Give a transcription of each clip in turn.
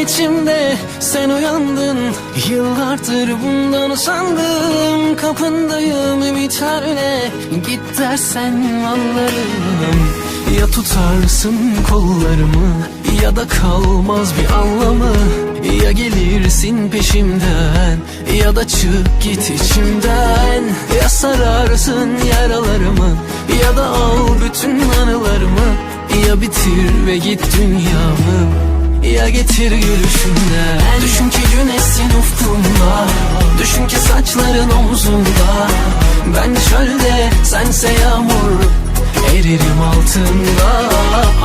içimde. Sen uyandın Yıllardır bundan usandım. Kapındayım ümitlerle Git dersen anlarım. Ya tutarsın kollarımı Ya da kalmaz bir anlamı. Ya gelirsin peşimden Ya da çık git içimden. Ya sararsın yaralarımı Ya da al bütün anılarımı. Ya bitir ve git dünyamı ya getir gülüşünden Düşün ki güneşsin ufkumda Düşün ki saçların omzunda. Ben çölde sense yağmur Eririm altında.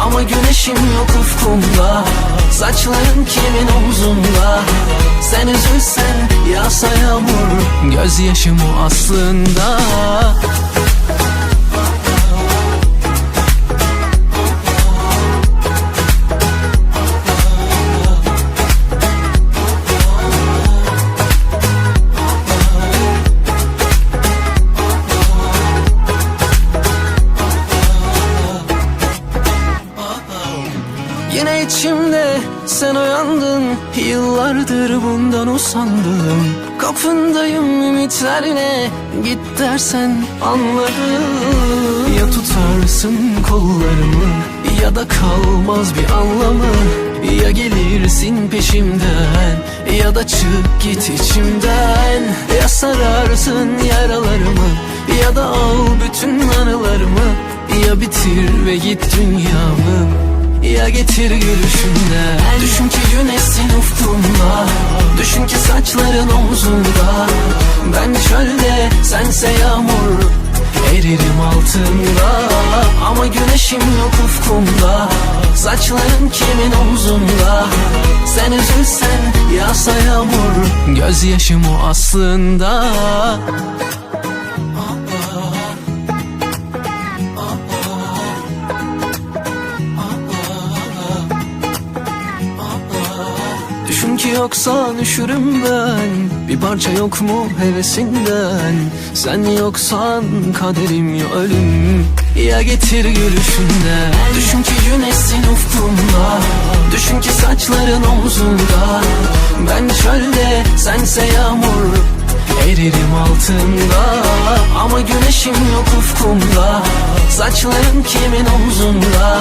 Ama güneşim yok ufkumda. Saçların kimin omzunda? Sen üzülsen yağsa yağmur Gözyaşım o aslında içimde. Sen uyandın Yıllardır bundan usandım. Kapındayım ümitlerle Git dersen anlarım. Ya tutarsın kollarımı Ya da kalmaz bir anlamı. Ya gelirsin peşimden Ya da çık git içimden. Ya sararsın yaralarımı Ya da al bütün anılarımı. Ya bitir ve git dünyamı ya getir gülüşünden Düşün ki güneşsin ufkumda. Düşün ki saçların omzunda Ben çölde sense yağmur Eririm altında. Ama güneşim yok ufkumda. Saçların kimin omzunda Sen üzülsen yağsa yağmur. Gözyaşım o aslında Düşün ki yoksan üşürüm ben. Bir parça yok mu hevesinden? Sen yoksan kaderim ya ölüm. Ya getir gülüşünden Düşün ki güneşsin ufkumda. Düşün ki saçların omzunda. Ben çölde sense yağmur Eririm altında. Ama güneşim yok ufkumda. Saçların kimin omzunda?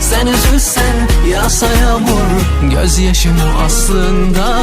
Sen üzülsen yağsa yağmur Gözyaşım aslında